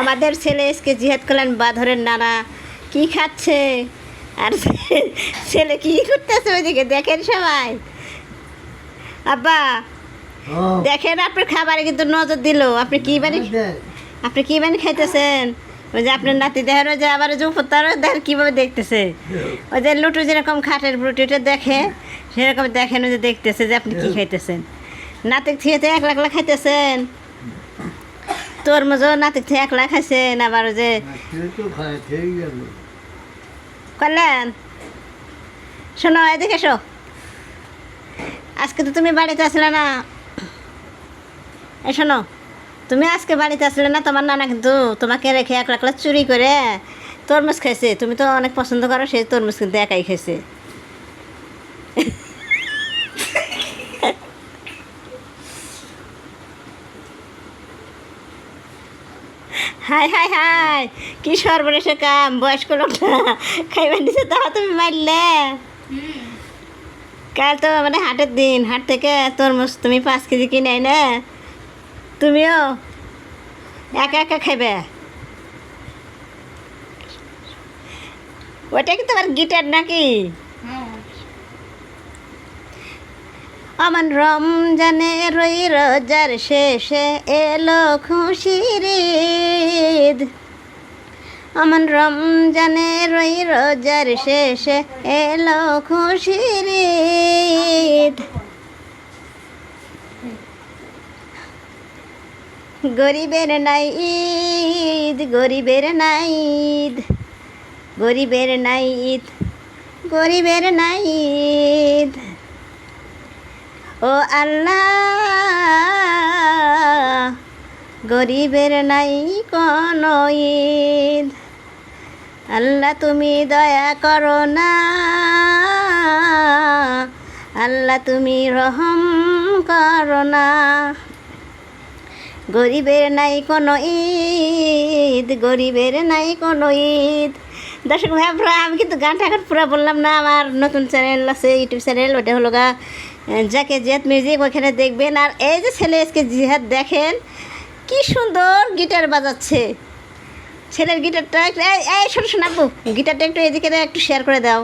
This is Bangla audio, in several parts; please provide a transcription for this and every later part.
আমাদের ছেলে এসকে জিহাদ করলেন বা ধরেন নানা। কি খাচ্ছে? আর ছেলে কি করতেছে ওইদিকে? দেখেন সবাই। আব্বা দেখেন আপনার খাবারে কিন্তু নজর দিল। আপনি কি বানি আপনি কি বানি খাইতেছেন? ওই যে আপনার নাতি দেখেন ওই যে আবার ওই যে উপর দেখেন কীভাবে দেখতেছে। ওই যে লুটু যেরকম খাটের রুটিটা দেখে সেরকম দেখেন ওই যে দেখতেছে যে আপনি কি খাইতেছেন। নাতিক থেকে এক লাখ লাখ খাইতেছেন? তরমুজও নাতিক থেকে এক লাখ খাইছেন আবার ওই যে গেল শোনো, এদিকে এসো। আজকে তো তুমি বাড়িতে আসলে না। এ, শোনো, তুমি আজকে বাড়িতে আসলে না, তোমার নানা কিন্তু তোমাকে রেখে এক লাখ লাখ চুরি করে তরমুজ খাইছে। তুমি তো অনেক পছন্দ করো সেই তরমুজ কিন্তু একাই খাইছে। হাই হাই হাই। কি সর্বনেশে কাম, বয়স্ক লোকটা। খাইবার দিছে তাও তুমি মারলে। কাল তো মানে হাটের দিন, হাট থেকে তরমুজ তুমি পাঁচ কেজি কিনে না তুমিও একা একা খাইবে। ওটা কি তোমার গিটার নাকি? আমার রমজানে রই রোজার শেষে এলো খুশির ঈদ। আমার রমজানে রই রোজার শেষে এলো খুশির ঈদ। গরিবের নাই ঈদ, গরিবের নাই ঈদ। গরিবের নাই ঈদ, গরিবের নাই ঈদ। ও আল্লাহ, গরিবের নাই কোনো ঈদ। আল্লাহ তুমি দয়া করো না। আল্লাহ তুমি রহম করো না। গরিবের নাই কোনো ঈদ, গরিবের নাই কোনো ঈদ। দর্শক ভাইরা আমি কিন্তু গানটা এখন পুরো বললাম না, আমার নতুন চ্যানেল আছে, ইউটিউব চ্যানেল, ওটা হলো গা যাকে জিয়াদ মিউজিক ওখানে দেখবেন। আর এই যে ছেলে আজকে জিহাদ দেখেন কি সুন্দর গিটার বাজাচ্ছে। ছেলের গিটারটা এই শোনো শোনাবো গিটারটা একটু এদিকে একটু শেয়ার করে দাও।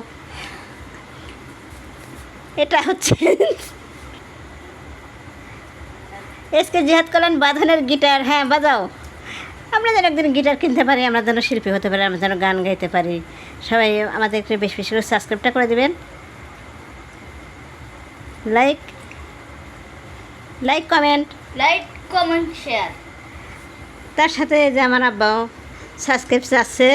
এটা হচ্ছে এসকে জিহাদ করলেন বাঁধনের গিটার হ্যাঁ বাজাও। আমরা যেন একদিন গিটার কিনতে পারি আমরা যেন শিল্পী হতে পারি আমরা যেন গান গাইতে পারি। সবাই আমাদের একটু বেশি করে সাবস্ক্রাইবটা করে দেবেন। Like like comment like comment share তার সাথে যে আমার আব্বাও সাবস্ক্রাইব আছে